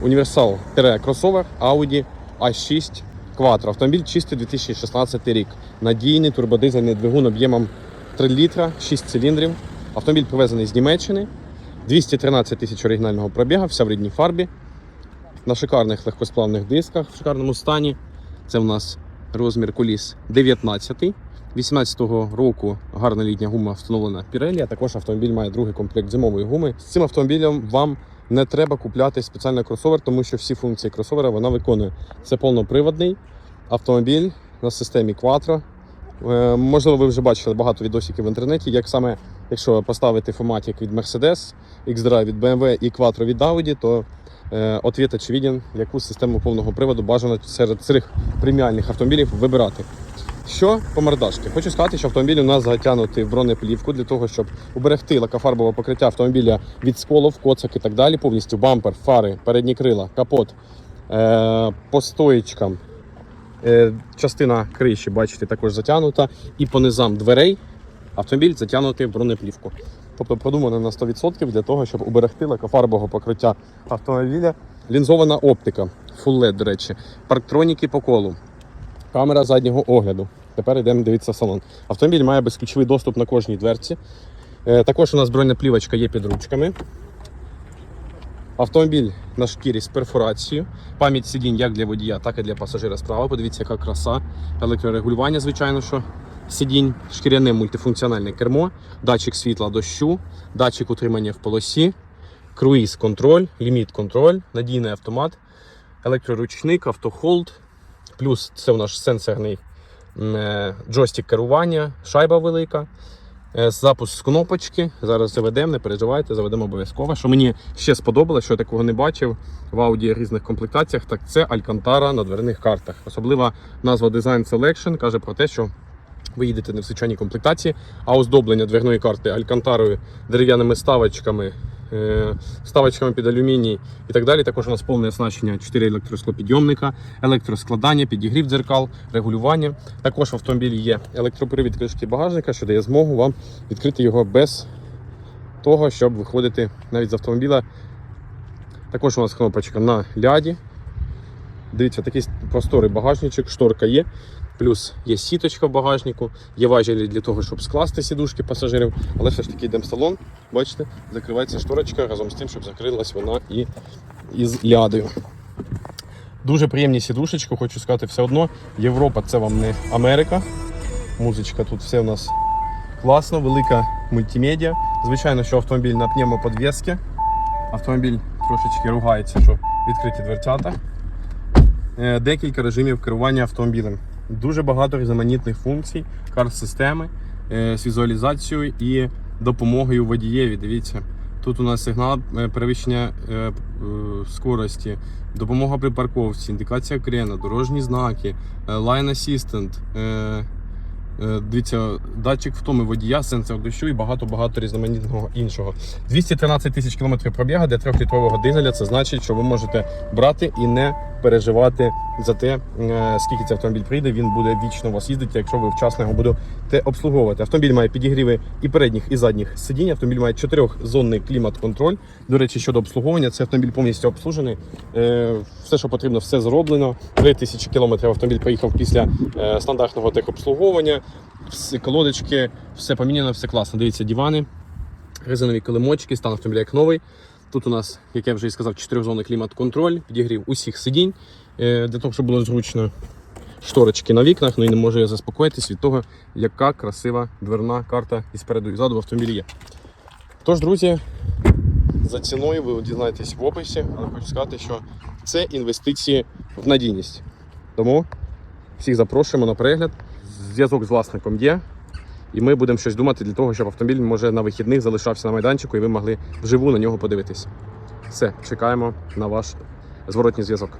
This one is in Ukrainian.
Універсал кросовер Audi A6 Quattro. Автомобіль чистий 2016 рік. Надійний турбодизельний двигун об'ємом 3 літра, 6 циліндрів. Автомобіль привезений з Німеччини. 213 тисяч оригінального пробігу, вся в рідній фарбі. На шикарних легкосплавних дисках в шикарному стані. Це в нас розмір коліс 19. 18-го року гарна літня гума встановлена Pirelli, а також автомобіль має другий комплект зимової гуми. З цим автомобілем вам не треба купляти спеціальний кросовер, тому що всі функції кросовера вона виконує. Це повноприводний автомобіль на системі Quattro. Е, Можливо, ви вже бачили багато відосиків в інтернеті, як саме, якщо поставити Фоматік від Mercedes, X-Drive від BMW і Quattro від Audi, то е, отвіт очевиден, яку систему повного приводу бажано серед цих преміальних автомобілів вибирати. Що по мордашки? Хочу сказати, що автомобіль у нас затягнутий в бронеплівку для того, щоб уберегти лакофарбове покриття автомобіля від сколів, коцок і так далі. Повністю бампер, фари, передні крила, капот е- по стоїчкам. Е, частина криші, бачите, також затягнута. І по низам дверей автомобіль затягнутий в бронеплівку. Тобто продумано на 100% для того, щоб уберегти лакофарбового покриття автомобіля. Лінзована оптика, LED, до речі, парктроніки по колу, камера заднього огляду. Тепер йдемо дивитися салон. Автомобіль має безключовий доступ на кожній дверці. Е, Також у нас бронеплівочка є під ручками. Автомобіль на шкірі з перфорацією. Пам'ять сидінь як для водія, так і для пасажира справа. Подивіться, яка краса. Електрорегулювання, звичайно, що сидінь, шкіряне мультифункціональне кермо, датчик світла дощу, датчик утримання в полосі, круїз контроль, ліміт контроль, надійний автомат, електроручник, автохолд. Плюс це у нас сенсорний джойстик керування, шайба велика. Е, Запуск з кнопочки. Зараз заведемо, не переживайте, заведемо обов'язково. Що мені ще сподобалось, що я такого не бачив в Audi різних комплектаціях, так це Алькантара на дверних картах. Особлива назва Design Selection каже про те, що ви їдете не в звичайній комплектації, а оздоблення дверної карти алькантарою, дерев'яними ставочками, е, ставочками під алюміній і так далі. Також у нас повне оснащення 4 електросклопідйомника, електроскладання, підігрів дзеркал, регулювання. Також в автомобілі є електропривід кришки багажника, що дає змогу вам відкрити його без того, щоб виходити навіть з автомобіля. Також у нас кнопочка на ляді. Дивіться, такий просторий багажничок, шторка є. Плюс є сіточка в багажнику, є важелі для того, щоб скласти сідушки пасажирів. Але все ж таки йдемо в салон. Бачите, закривається шторочка разом з тим, щоб закрилась вона і із лядою. Дуже приємні сідушечки, хочу сказати, все одно. Європа це вам не Америка. Музичка тут все у нас класно, велика мультимедіа. Звичайно, що автомобіль на пневмоподвески. Автомобіль трошечки ругається, що відкриті дверцята. Е, Декілька режимів керування автомобілем. Дуже багато різноманітних функцій, карт-системи е, з візуалізацією і допомогою водієві. Дивіться, тут у нас сигнал е, перевищення е, скорості, допомога при парковці, індикація крена, дорожні знаки, Line Assistant. Дивіться, датчик втоми водія, сенсор дощу і багато-багато різноманітного іншого. 213 тисяч кілометрів пробігу для 3-літрового дизеля. Це значить, що ви можете брати і не переживати за те, е, скільки цей автомобіль прийде. Він буде вічно у вас їздити, якщо ви вчасно його будете обслуговувати. Автомобіль має підігріви і передніх, і задніх сидінь. Автомобіль має чотирьохзонний клімат-контроль. До речі, щодо обслуговування, цей автомобіль повністю обслужений. Е, Все, що потрібно, все зроблено. 3000 кілометрів автомобіль поїхав після е, стандартного техобслуговування. Всі колодочки, все поміняно, все класно. Дивіться, дивани, резинові килимочки, стан автомобіля як новий. Тут у нас, як я вже і сказав, чотирьохзонний клімат-контроль, підігрів усіх сидінь, е, для того, щоб було зручно шторочки на вікнах, ну і не можу я заспокоїтись від того, яка красива дверна карта і спереду і ззаду в автомобілі є. Тож, друзі, за ціною ви дізнаєтесь в описі, але хочу сказати, що це інвестиції в надійність. Тому всіх запрошуємо на перегляд. Зв'язок з власником є. І ми будемо щось думати для того, щоб автомобіль може на вихідних залишався на майданчику і ви могли вживу на нього подивитись. Все, чекаємо на ваш зворотній зв'язок.